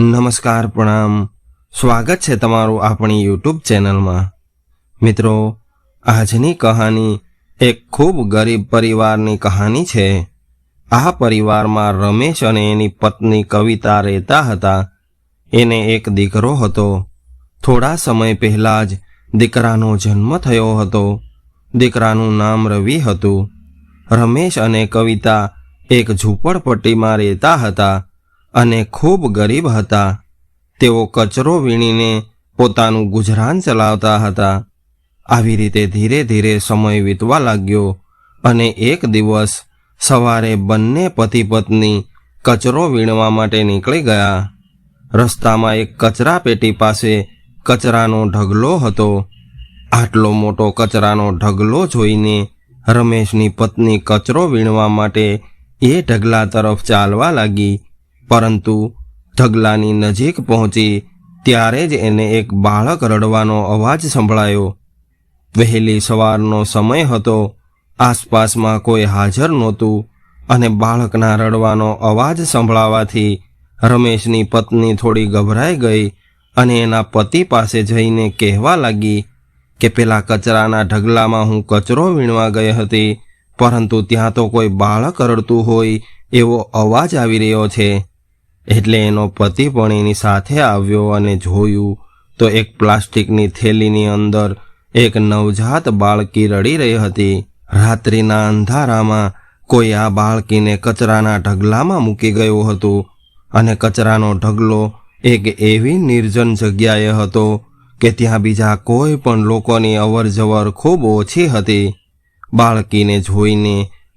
નમસ્કાર, પ્રણામ. સ્વાગત છે તમારું આપણી યુટ્યુબ ચેનલમાં. મિત્રો, આજની કહાની એક ખૂબ ગરીબ પરિવારની કહાની છે. આ પરિવારમાં રમેશ અને એની પત્ની કવિતા રહેતા હતા. એને એક દીકરો હતો. થોડા સમય પહેલાં જ દીકરાનો જન્મ થયો હતો. દીકરાનું નામ રવિ હતું. રમેશ અને કવિતા એક ઝૂંપડપટ્ટીમાં રહેતા હતા. અને ખૂબ ગરીબ હતા. તેઓ કચરો વીણીને પોતાનું ગુજરાન ચલાવતા હતા. આવી રીતે ધીરે ધીરે સમય વીતવા લાગ્યો અને એક દિવસ સવારે બંને પતિ પત્ની કચરો વીણવા માટે નીકળી ગયા. રસ્તામાં એક કચરા પેટી પાસે કચરાનો ઢગલો હતો. આટલો મોટો કચરાનો ઢગલો જોઈને રમેશની પત્ની કચરો વીણવા માટે એ ઢગલા તરફ ચાલવા લાગી. પરંતુ ઢગલાની નજીક પહોંચી ત્યારે જ એને એક બાળક રડવાનો અવાજ સંભળાયો. વહેલી સવારનો સમય હતો, આસપાસમાં કોઈ હાજર નહોતું અને બાળકના રડવાનો અવાજ સંભળાવાથી રમેશની પત્ની થોડી ગભરાઈ ગઈ અને એના પતિ પાસે જઈને કહેવા લાગી કે પેલા કચરાના ઢગલામાં હું કચરો વીણવા ગઈ હતી, પરંતુ ત્યાં તો કોઈ બાળક રડતું હોય એવો અવાજ આવી રહ્યો છે. એટલે એનો પતિ પણ એની સાથે આવ્યો અને જોયું તો એક પ્લાસ્ટિકની થેલીની અંદર એક નવજાત બાળકી રડી રહી હતી. રાત્રિના અંધારામાં કોઈ આ બાળકીને કચરાના ઢગલામાં મૂકી ગયું હતું અને કચરાનો ઢગલો એક એવી નિર્જન જગ્યાએ હતો કે ત્યાં બીજા કોઈ પણ લોકોની અવરજવર ખૂબ ઓછી હતી. બાળકીને જોઈને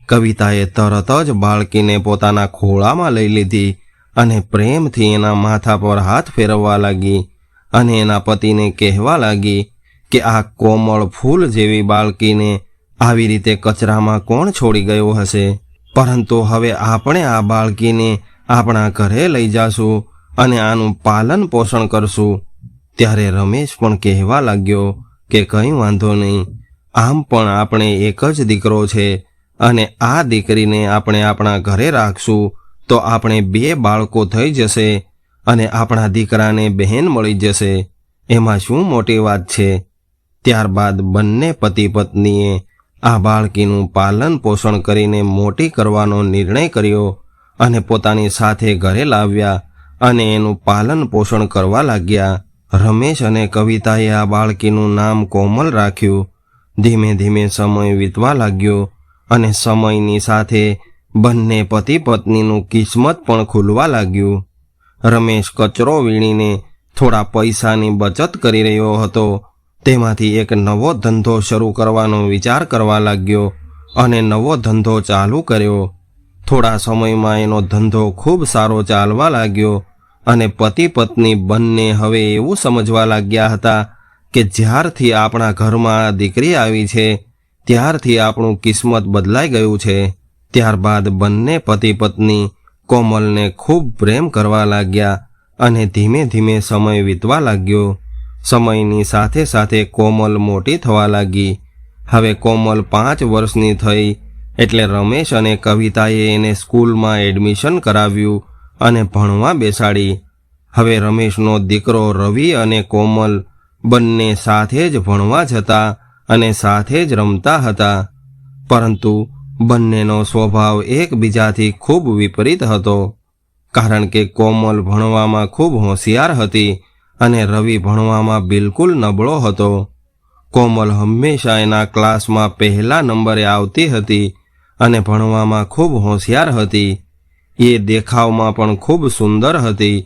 કવિતાએ તરત જ બાળકીને પોતાના ખોળામાં લઈ લીધી અને પ્રેમથી એના માથા પર હાથ ફેરવવા લાગી અને એના પતિને કહેવા લાગી કે આ કોમળ ફૂલ જેવી બાળકીને આવી રીતે કચરામાં કોણ છોડી ગયો હશે? પરંતુ હવે આપણે આ બાળકીને આપણા ઘરે લઈ જાશું અને આનું પાલન પોષણ કરશું. ત્યારે રમેશ પણ કહેવા લાગ્યો કે કંઈ વાંધો નહીં, આમ પણ આપણે એક જ દીકરો છે અને આ દીકરીને આપણે આપણા ઘરે રાખશું તો આપણે બે બાળકો થઈ જશે અને આપણા દીકરાને બહેન મળી જશે. એમાં શું મોટી વાત છે? ત્યારબાદ બંને પતિ પત્નીએ આ બાળકીનું પાલન પોષણ કરીને મોટી કરવાનો નિર્ણય કર્યો અને પોતાની સાથે ઘરે લાવ્યા અને એનું પાલન પોષણ કરવા લાગ્યા. રમેશ અને કવિતાએ આ બાળકીનું નામ કોમલ રાખ્યું. ધીમે ધીમે સમય વીતવા લાગ્યો અને સમયની સાથે બંને પતિ પત્નીનું કિસ્મત પણ ખુલવા લાગ્યું. રમેશ કચરો વીણીને થોડા પૈસાની બચત કરી રહ્યો હતો. તેમાંથી એક નવો ધંધો શરૂ કરવાનો વિચાર કરવા લાગ્યો અને નવો ધંધો ચાલુ કર્યો. થોડા સમયમાં એનો ધંધો ખૂબ સારો ચાલવા લાગ્યો અને પતિ પત્ની બંને હવે એવું સમજવા લાગ્યા હતા કે જ્યારથી આપણા ઘરમાં દીકરી આવી છે, ત્યારથી આપણું કિસ્મત બદલાઈ ગયું છે. ત્યારબાદ બંને પતિ પત્ની કોમલને ખૂબ પ્રેમ કરવા લાગ્યા અને ધીમે ધીમે સમય વીતવા લાગ્યો. સમયની સાથે સાથે કોમલ મોટી થવા લાગી. હવે કોમલ પાંચ વર્ષની થઈ એટલે રમેશ અને કવિતાએ એને સ્કૂલમાં એડમિશન કરાવ્યું અને ભણવા બેસાડી. હવે રમેશનો દીકરો રવિ અને કોમલ બંને સાથે જ ભણવા જતા અને સાથે જ રમતા હતા. પરંતુ બંનેનો સ્વભાવ એકબીજાથી ખૂબ વિપરીત હતો. કારણ કે કોમલ ભણવામાં ખૂબ હોશિયાર હતી અને રવિ ભણવામાં બિલકુલ નબળો હતો. કોમલ હંમેશા એના ક્લાસમાં પહેલા નંબરે આવતી હતી અને ભણવામાં ખૂબ હોશિયાર હતી. એ દેખાવમાં પણ ખૂબ સુંદર હતી.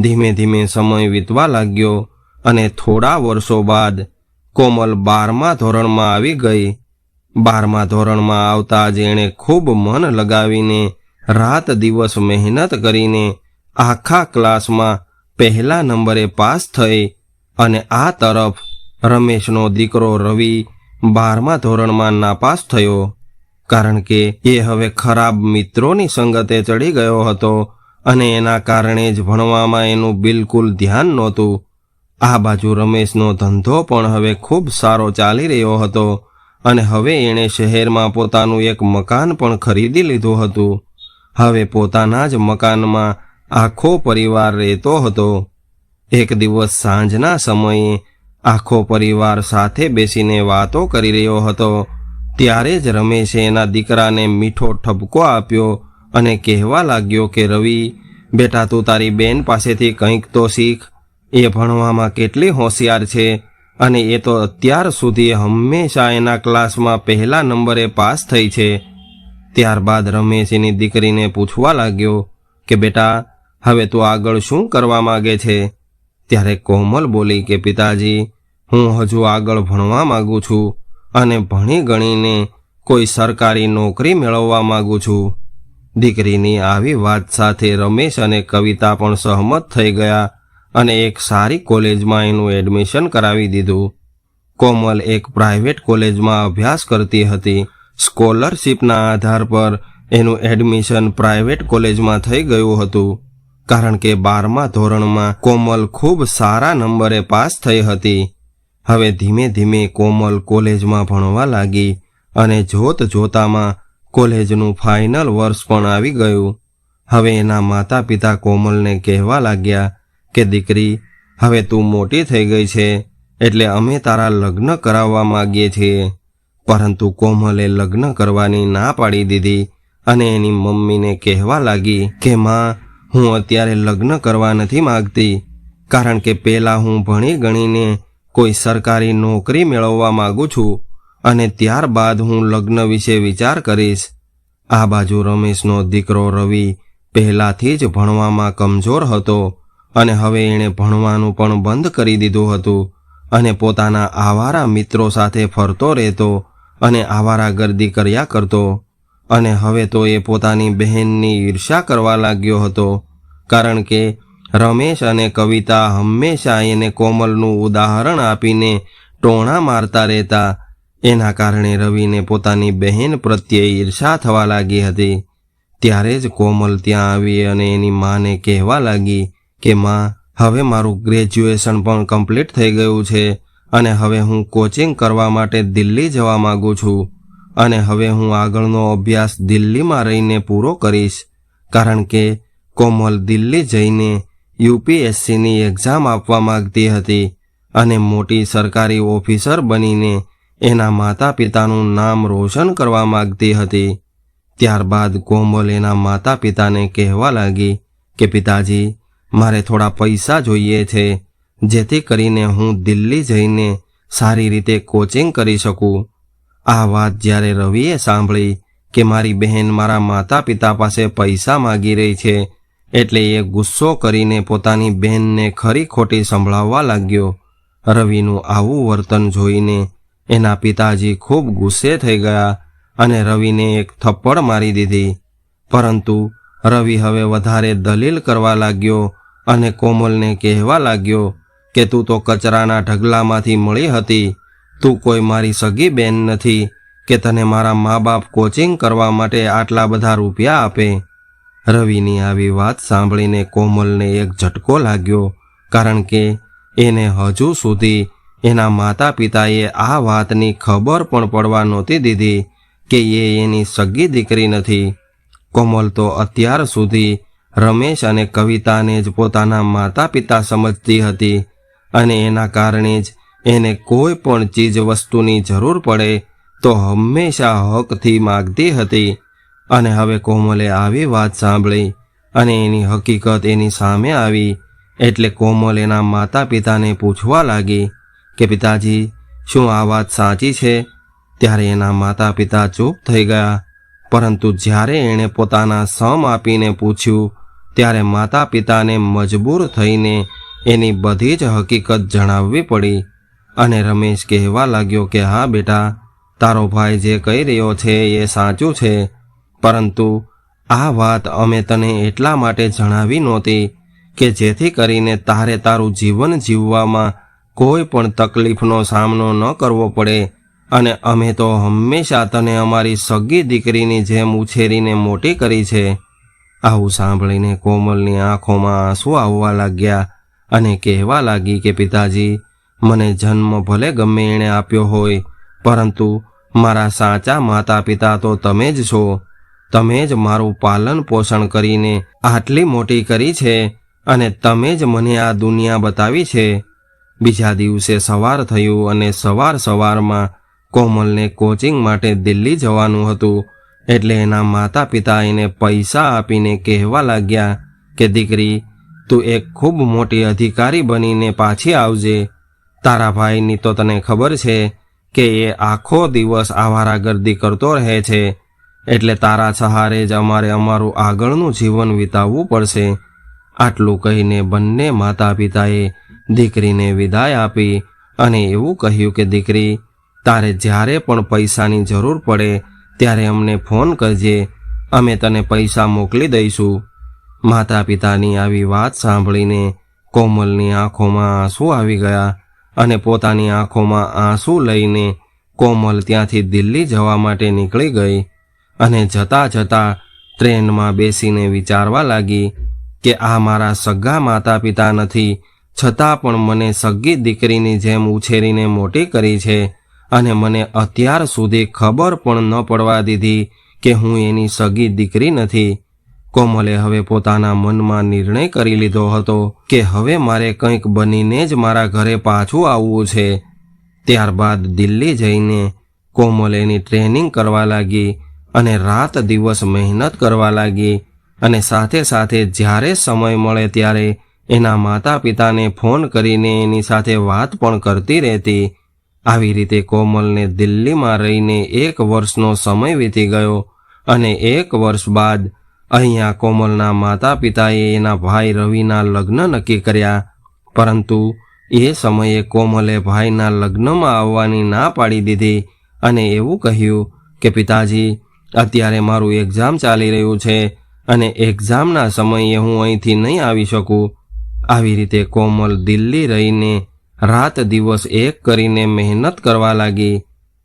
ધીમે ધીમે સમય વીતવા લાગ્યો અને થોડા વર્ષો બાદ કોમલ બારમા ધોરણમાં આવી ગઈ. બારમા ધોરણમાં આવતા જ એણે ખૂબ મન લગાવીને રાત દિવસ મહેનત કરીને આખા ક્લાસમાં પહેલા નંબરે પાસ થઈ અને આ તરફ રમેશનો દીકરો રવિ બારમા ધોરણમાં નાપાસ થયો. કારણ કે એ હવે ખરાબ મિત્રોની સંગતે ચડી ગયો હતો અને એના કારણે જ ભણવામાં એનું બિલકુલ ધ્યાન નહોતું. આ બાજુ રમેશનો ધંધો પણ હવે ખૂબ સારો ચાલી રહ્યો હતો. અને હવે એણે શહેરમાં પોતાનું એક મકાન પણ ખરીદી લીધું હતું. હવે પોતાના જ મકાનમાં આખો પરિવાર રહેતો હતો. એક દિવસ સાંજના સમયે આખો પરિવાર સાથે બેસીને વાતો કરી રહ્યો હતો. ત્યારે જ રમેશે એના દીકરાને મીઠો ઠપકો આપ્યો અને કહેવા લાગ્યો કે, રવિ, બેટા, તું તારી બેન પાસેથી કંઈક તો શીખ. એ ભણવામાં કેટલી હોશિયાર છે. અને એ તો અત્યાર સુધી હંમેશા એના ક્લાસમાં પહેલા નંબરે પાસ થઈ છે. ત્યારબાદ રમેશ એની દીકરીને પૂછવા લાગ્યો કે, બેટા, હવે તું આગળ શું કરવા માગે છે? ત્યારે કોમલ બોલી કે, પિતાજી, હું હજુ આગળ ભણવા માગું છું અને ભણી ગણીને કોઈ સરકારી નોકરી મેળવવા માગું છું. દીકરીની આવી વાત સાથે રમેશ અને કવિતા પણ સહમત થઈ ગયા. અને એક સારી કોલેજમાં એનું એડમિશન કરાવી દીધું. કોમલ એક પ્રાઇવેટ કોલેજમાં અભ્યાસ કરતી હતી. સ્કોલરશીપના આધાર પર એનું એડમિશન પ્રાઇવેટ કોલેજમાં થઈ ગયું હતું. કારણ કે બારમા ધોરણમાં કોમલ ખૂબ સારા નંબરે પાસ થઈ હતી. હવે ધીમે ધીમે કોમલ કોલેજમાં ભણવા લાગી અને જોત જોતામાં કોલેજનું ફાઇનલ વર્ષ પણ આવી ગયું. હવે એના માતા પિતા કોમલને કહેવા લાગ્યા કે દીકરી, હવે તું મોટી થઈ ગઈ છે, એટલે અમે તારા લગ્ન કરાવવા માગીએ છીએ. પરંતુ કોમલે લગ્ન કરવાની ના પાડી દીધી અને એની મમ્મીને કહેવા લાગી કે, માં, હું અત્યારે લગ્ન કરવા નથી માંગતી, કારણ કે પહેલાં હું ભણી ગણીને કોઈ સરકારી નોકરી મેળવવા માગું છું અને ત્યારબાદ હું લગ્ન વિશે વિચાર કરીશ. આ બાજુ રમેશનો દીકરો રવિ પહેલાંથી જ ભણવામાં કમજોર હતો અને હવે એણે ભણવાનું પણ બંધ કરી દીધું હતું અને પોતાના આવારા મિત્રો સાથે ફરતો રહેતો અને આવારા ગર્દી કર્યા કરતો અને હવે તો એ પોતાની બહેનની ઈર્ષા કરવા લાગ્યો હતો કારણ કે રમેશ અને કવિતા હંમેશા એને કોમલનું ઉદાહરણ આપીને ટોણા મારતા રહેતા. એના કારણે રવિને પોતાની બહેન પ્રત્યે ઈર્ષા થવા લાગી હતી. ત્યારે જ કોમલ ત્યાં આવી અને એની માને કહેવા લાગી કે માં, હવે મારું ગ્રેજ્યુએશન પણ કમ્પ્લીટ થઈ ગયું છે અને હવે હું કોચિંગ કરવા માટે દિલ્હી જવા માંગુ છું અને હવે હું આગળનો અભ્યાસ દિલ્હીમાં રહીને પૂરો કરીશ. કારણ કે કોમલ દિલ્હી જઈને યુપીએસસીની એક્ઝામ આપવા માગતી હતી અને મોટી સરકારી ઓફિસર બનીને એના માતા પિતાનું નામ રોશન કરવા માગતી હતી. ત્યારબાદ કોમલ એના માતા પિતાને કહેવા લાગી કે, પિતાજી મારે થોડા પૈસા જોઈએ છે, જેથી કરીને હું દિલ્હી જઈને સારી રીતે કોચિંગ કરી શકું. આ વાત જ્યારે રવિએ સાંભળી કે મારી બહેન મારા માતા પિતા પાસે પૈસા માગી રહી છે, એટલે એ ગુસ્સો કરીને પોતાની બહેનને ખરી ખોટી સંભળાવવા લાગ્યો. રવિનું આવું વર્તન જોઈને એના પિતાજી ખૂબ ગુસ્સે થઈ ગયા અને રવિને એક થપ્પડ મારી દીધી. પરંતુ રવિ હવે વધારે દલીલ કરવા લાગ્યો અને કોમલને કહેવા લાગ્યો કે તું તો કચરાના ઢગલામાંથી મળી હતી. તું કોઈ મારી સગી બેન નથી કે તને મારા મા બાપ કોચિંગ કરવા માટે આટલા બધા રૂપિયા આપે. રવિની આવી વાત સાંભળીને કોમલને એક ઝટકો લાગ્યો, કારણ કે એને હજુ સુધી એના માતા પિતાએ આ વાતની ખબર પણ પડવા નહોતી દીધી કે એ એની સગી દીકરી નથી. કોમલ તો અત્યાર સુધી રમેશ અને કવિતાને જ પોતાના માતા પિતા સમજતી હતી અને એના કારણે જ એને કોઈ પણ ચીજ વસ્તુની જરૂર પડે તો હંમેશા હકથી માગતી હતી. અને હવે કોમલે આવી વાત સાંભળી અને એની હકીકત એની સામે આવી એટલે કોમલ એના માતા પિતાને પૂછવા લાગી કે, પિતાજી, શું આ વાત સાચી છે? ત્યારે એના માતા પિતા ચૂપ થઈ ગયા. પરંતુ જ્યારે એણે પોતાના સમ આપીને પૂછ્યું ત્યારે માતા પિતાને મજબૂર થઈને એની બધી જ હકીકત જણાવવી પડી અને રમેશ કહેવા લાગ્યો કે, હા બેટા, તારો ભાઈ જે કહી રહ્યો છે એ સાચું છે, પરંતુ આ વાત અમે તને એટલા માટે જણાવી નહોતી કે જેથી કરીને તારે તારું જીવન જીવવામાં કોઈ પણ તકલીફનો સામનો ન કરવો પડે અને અમે તો હંમેશા તને અમારી સગી દીકરીની જેમ ઉછેરીને મોટી કરી છે. આવું સાંભળીને કોમલની આંખોમાં આંસુ આવવા લાગ્યા અને કહેવા લાગી કે, પિતાજી, મને જન્મ ભલે ગમે એણે આપ્યો હોય, પરંતુ મારા સાચા માતા પિતા તો તમે જ છો. તમે જ મારું પાલન પોષણ કરીને આટલી મોટી કરી છે અને તમે જ મને આ દુનિયા બતાવી છે. બીજા દિવસે સવાર થયું અને સવાર સવારમાં કોમલને કોચિંગ માટે દિલ્હી જવાનું હતું. એટલે એના માતા પિતા એને પૈસા આપીને કહેવા લાગ્યા કે, દીકરી, તું એક ખૂબ મોટી અધિકારી બનીને પાછી આવજે. તારા ભાઈની તો તને ખબર છે કે એ આખો દિવસ આવારાગર્દી કરતો રહે છે. એટલે તારા સહારે જ અમારે અમારું આગળનું જીવન વિતાવવું પડશે. આટલું કહીને બંને માતા પિતાએ દીકરીને વિદાય આપી અને એવું કહ્યું કે, દીકરી, તારે જ્યારે પણ પૈસાની જરૂર પડે ત્યારે અમને ફોન કરજે, અમે તને પૈસા મોકલી દઈશું. માતા પિતાની આવી વાત સાંભળીને કોમલની આંખોમાં આંસુ આવી ગયા અને પોતાની આંખોમાં આંસુ લઈને કોમલ ત્યાંથી દિલ્હી જવા માટે નીકળી ગઈ અને જતા જતા ટ્રેનમાં બેસીને વિચારવા લાગી કે આ મારા સગા માતા પિતા નથી, છતાં પણ મને સગી દીકરીની જેમ ઉછેરીને મોટી કરી છે. અને મને અત્યાર સુધી ખબર પણ ન પડવા દીધી કે હું એની સગી દીકરી નથી. કોમલે હવે પોતાના મનમાં નિર્ણય કરી લીધો હતો કે હવે મારે કંઈક બનીને જ મારા ઘરે પાછું આવવું છે. ત્યારબાદ દિલ્હી જઈને કોમલ એની ટ્રેનિંગ કરવા લાગી અને રાત દિવસ મહેનત કરવા લાગી અને સાથે સાથે જ્યારે સમય મળે ત્યારે એના માતા પિતાને ફોન કરીને એની સાથે વાત પણ કરતી રહેતી. આવી રીતે કોમલને દિલ્હીમાં રહીને એક વર્ષનો સમય વીતી ગયો અને એક વર્ષ બાદ અહીંયા કોમલના માતા પિતાએ એના ભાઈ રવિના લગ્ન નક્કી કર્યા. પરંતુ એ સમયે કોમલે ભાઈના લગ્નમાં આવવાની ના પાડી દીધી અને એવું કહ્યું કે, પિતાજી, અત્યારે મારું એક્ઝામ ચાલી રહ્યું છે અને એક્ઝામના સમયે હું અહીંથી નહીં આવી શકું. આવી રીતે કોમલ દિલ્હી રહીને રાત દિવસ એક કરીને મહેનત કરવા લાગી.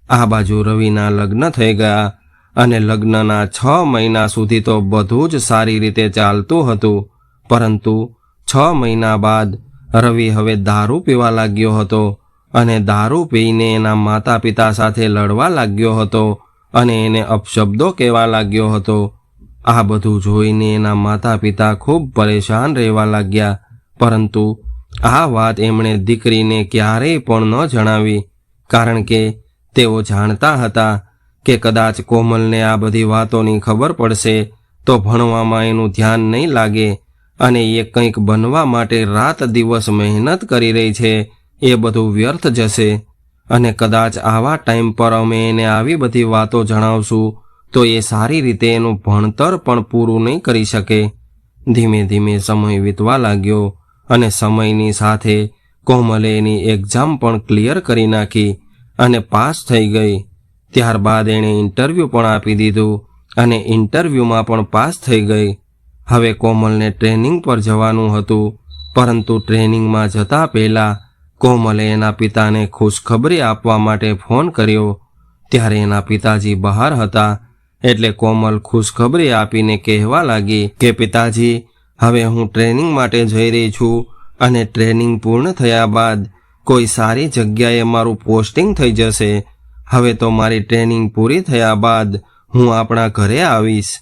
આ બાજુ રવિના લગ્ન થઈ ગયા અને લગ્નના છ મહિના સુધી તો બધું જ સારી રીતે ચાલતું હતું. પરંતુ છ મહિના બાદ રવિ હવે દારૂ પીવા લાગ્યો હતો અને દારૂ પીને એના માતા પિતા સાથે લડવા લાગ્યો હતો અને એને અપશબ્દો કહેવા લાગ્યો હતો. આ બધું જોઈને એના માતા પિતા ખૂબ પરેશાન રહેવા લાગ્યા. પરંતુ આ વાત એમણે દીકરીને ક્યારેય પણ ન જણાવી, કારણ કે તેઓ જાણતા હતા કે કદાચ કોમલને આ બધી વાતોની ખબર પડશે તો ભણવામાં એનું ધ્યાન નહીં લાગે અને એ કંઈક બનવા માટે રાત દિવસ મહેનત કરી રહી છે, એ બધું વ્યર્થ જશે. અને કદાચ આવા ટાઈમ પર અમે એને આવી બધી વાતો જણાવશું, તો એ સારી રીતે એનું ભણતર પણ પૂરું નહીં કરી શકે. ધીમે ધીમે સમય વીતવા લાગ્યો. અને સમયની સાથે કોમલે એની એક્ઝામ પણ ક્લિયર કરી નાખી અને પાસ થઈ ગઈ. ત્યારબાદ એણે ઇન્ટરવ્યૂ પણ આપી દીધું અને ઇન્ટરવ્યૂમાં પણ પાસ થઈ ગઈ. હવે કોમલને ટ્રેનિંગ પર જવાનું હતું, પરંતુ ટ્રેનિંગમાં જતા પહેલાં કોમલે એના પિતાને ખુશખબરી આપવા માટે ફોન કર્યો. ત્યારે એના પિતાજી બહાર હતા, એટલે કોમલ ખુશખબરી આપીને કહેવા લાગી કે, પિતાજી હવે હું ટ્રેનિંગ માટે જઈ રહી છું અને ટ્રેનિંગ પૂર્ણ થયા બાદ કોઈ સારી જગ્યાએ મારું પોસ્ટિંગ થઈ જશે. હવે તો મારી ટ્રેનિંગ પૂરી થયા બાદ હું આપણા ઘરે આવીશ.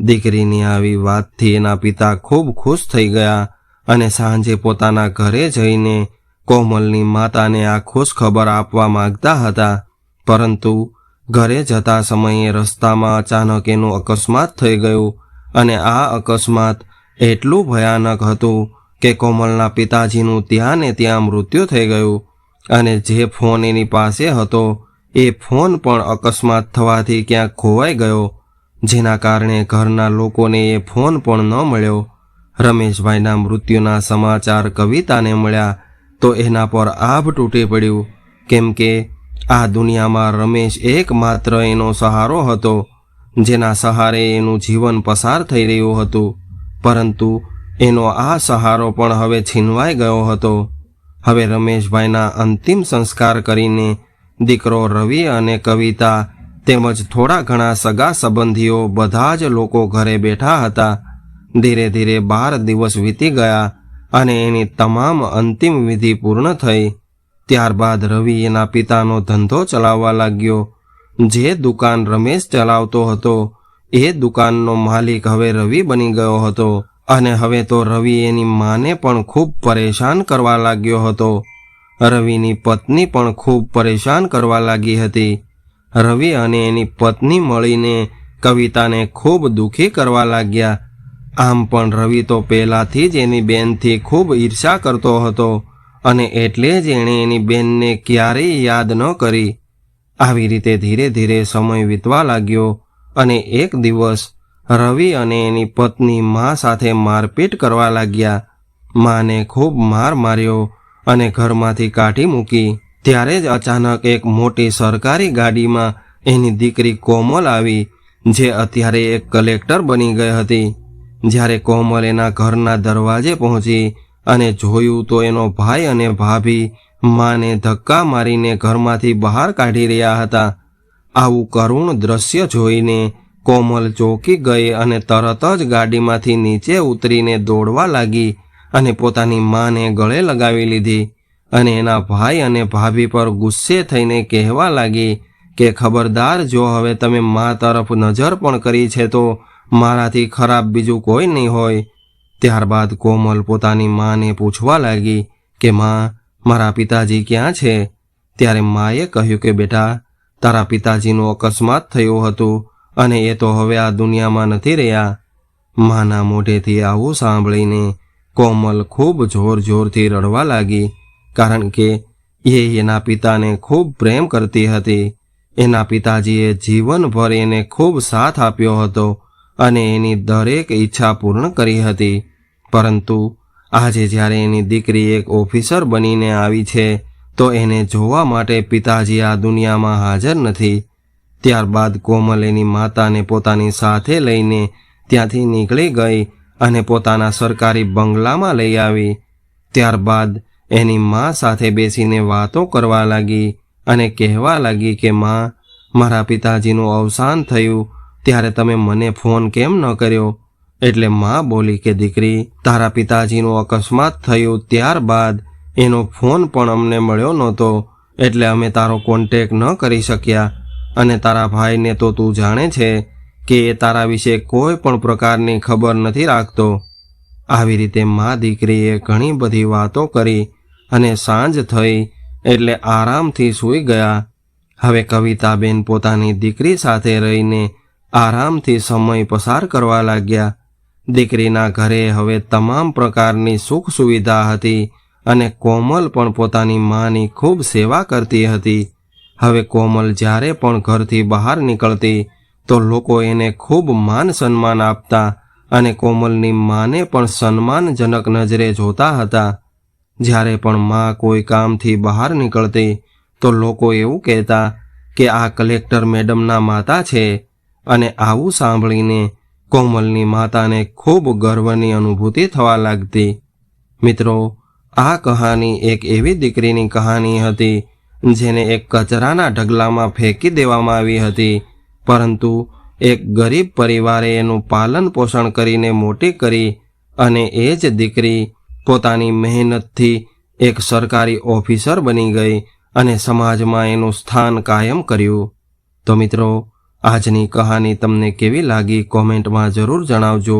દીકરીની આવી વાતથી એના પિતા ખૂબ ખુશ થઈ ગયા અને સાંજે પોતાના ઘરે જઈને કોમલની માતાને આ ખુશ ખબર આપવા માંગતા હતા. પરંતુ ઘરે જતા સમયે રસ્તામાં અચાનક એનું અકસ્માત થઈ ગયું અને આ અકસ્માત એટલું ભયાનક હતું કે કોમલના પિતાજીનું ત્યાં ને ત્યાં મૃત્યુ થઈ ગયું અને જે ફોન એની પાસે હતો, એ ફોન પણ અકસ્માત થવાથી ક્યાંક ખોવાઈ ગયો, જેના કારણે ઘરના લોકોને એ ફોન પણ ન મળ્યો. રમેશભાઈના મૃત્યુના સમાચાર કવિતાને મળ્યા તો એના પર આભ તૂટી પડ્યું. કેમ કે આ દુનિયામાં રમેશ એકમાત્ર એનો સહારો હતો, જેના સહારે એનું જીવન પસાર થઈ રહ્યું હતું. પરંતુ એનો આ સહારો પણ હવે છીનવાઈ ગયો હતો. હવે રમેશભાઈના અંતિમ સંસ્કાર કરીને દીકરો રવિ અને કવિતા તેમજ થોડા ઘણા સગા સંબંધીઓ બધા જ લોકો ઘરે બેઠા હતા. ધીરે ધીરે બાર દિવસ વીતી ગયા અને એની તમામ અંતિમ વિધિ પૂર્ણ થઈ. ત્યારબાદ રવિ એના પિતાનો ધંધો ચલાવવા લાગ્યો. જે દુકાન રમેશ ચલાવતો હતો એ દુકાનનો માલિક હવે રવિ બની ગયો હતો અને હવે તો રવિ એની માને પણ ખૂબ પરેશાન કરવા લાગ્યો હતો. રવિની પત્ની પણ ખૂબ પરેશાન કરવા લાગી હતી. રવિ અને એની પત્ની મળીને કવિતાને ખૂબ દુઃખી કરવા લાગ્યા. આમ પણ રવિ તો પહેલાથી જ એની બેનથી ખૂબ ઈર્ષા કરતો હતો અને એટલે જ એણે એની બેનને ક્યારેય યાદ ન કરી. આવી રીતે ધીરે ધીરે સમય વીતવા લાગ્યો. અને એક દિવસ રવિ અને એની પત્ની મા સાથે મારપીટ કરવા લાગ્યા. માને ખૂબ માર માર્યો અને ઘરમાંથી કાઢી મૂકી. ત્યારે જ અચાનક એક મોટી સરકારી ગાડીમાં એની દીકરી કોમલ આવી, જે અત્યારે એક કલેક્ટર બની ગઈ હતી. જ્યારે કોમલ એના ઘરના દરવાજે પહોંચી અને જોયું તો એનો ભાઈ અને ભાભી માને ધક્કા મારીને ઘરમાંથી બહાર કાઢી રહ્યા હતા. આવું કરુણ દ્રશ્ય જોઈને કોમલ ચોકી ગઈ અને તરત જ ગાડીમાંથી નીચે ઉતરીને દોડવા લાગી અને પોતાની માને ગળે લગાવી લીધી અને એના ભાઈ અને ભાભી પર ગુસ્સે થઈને કહેવા લાગી કે, ખબરદાર, જો હવે તમે મા તરફ નજર પણ કરી છે તો મારાથી ખરાબ બીજું કોઈ નહીં હોય. ત્યારબાદ કોમલ પોતાની માને પૂછવા લાગી કે, માં, મારા પિતાજી ક્યાં છે? ત્યારે માએ કહ્યું કે, બેટા તારા પિતાજીનું અકસ્માત થયું હતું અને એ તો હવે આ દુનિયામાં નથી રહ્યા. માના મોઢેથી આવું સાંભળીને કોમલ ખૂબ જોર જોરથી રડવા લાગી, કારણ કે એ એના પિતાને ખૂબ પ્રેમ કરતી હતી. એના પિતાજીએ જીવનભર એને ખૂબ સાથ આપ્યો હતો અને એની દરેક ઈચ્છા પૂર્ણ કરી હતી. પરંતુ આજે જ્યારે એની દીકરી એક ઓફિસર બનીને આવી છે તો એને જોવા માટે પિતાજી આ દુનિયામાં હાજર નથી. ત્યારબાદ કોમલ એની માતાને પોતાની સાથે લઈને ત્યાંથી નીકળી ગઈ અને પોતાના સરકારી બંગલામાં લઈ આવી. ત્યારબાદ એની મા સાથે બેસીને વાતો કરવા લાગી અને કહેવા લાગી કે, માં, મારા પિતાજીનું અવસાન થયું. ત્યારે તમે મને ફોન કેમ ન કર્યો? એટલે માં બોલી કે, દીકરી, તારા પિતાજીનું અકસ્માત થયું ત્યારબાદ એનો ફોન પણ અમને મળ્યો નહોતો, એટલે અમે તારો કોન્ટેક ન કરી શક્યા. અને તારા ભાઈને તો તું જાણે છે કે એ તારા વિશે કોઈ પણ પ્રકારની ખબર નથી રાખતો. આવી રીતે મા દીકરીએ ઘણી બધી વાતો કરી અને સાંજ થઈ એટલે આરામથી સૂઈ ગયા. હવે કવિતાબેન પોતાની દીકરી સાથે રહીને આરામથી સમય પસાર કરવા લાગ્યા. દીકરીના ઘરે હવે તમામ પ્રકારની સુખ સુવિધા હતી. અને કોમલ પણ પોતાની માની ખૂબ સેવા કરતી હતી. હવે કોમલ જ્યારે પણ ઘરથી બહાર નીકળતી, તો લોકો એને ખૂબ માન સન્માન આપતા અને કોમલની માને પણ સન્માનજનક નજરે જોતા હતા. જ્યારે પણ મા કોઈ કામથી બહાર નીકળતી, તો લોકો એવું કહેતા કે આ કલેક્ટર મેડમના માતા છે અને આવું સાંભળીને કોમલની માતાને ખૂબ ગર્વની અનુભૂતિ થવા લાગતી. મિત્રો આ કહાની એક એવી દીકરીની કહાની હતી, જેને એક કચરાના ઢગલામાં ફેંકી દેવામાં આવી હતી. પરંતુ એક ગરીબ પરિવારે એનું પાલન પોષણ કરીને મોટી કરી અને એ જ દીકરી પોતાની મહેનતથી એક સરકારી ઓફિસર બની ગઈ અને સમાજમાં એનું સ્થાન કાયમ કર્યું. તો મિત્રો, આજની કહાની તમને કેવી લાગી કોમેન્ટમાં જરૂર જણાવજો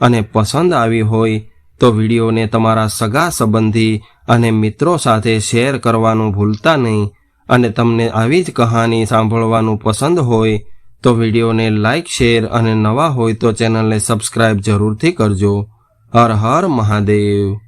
અને પસંદ આવી હોય તો વિડીયોને તમારા સગા સંબંધી અને મિત્રો સાથે શેર કરવાનું ભૂલતા નહીં અને તમને આવી જ કહાની સાંભળવાનું પસંદ હોય તો વિડીયોને લાઇક શેર અને નવા હોય તો ચેનલને સબસ્ક્રાઇબ જરૂરથી કરજો. હર હર મહાદેવ.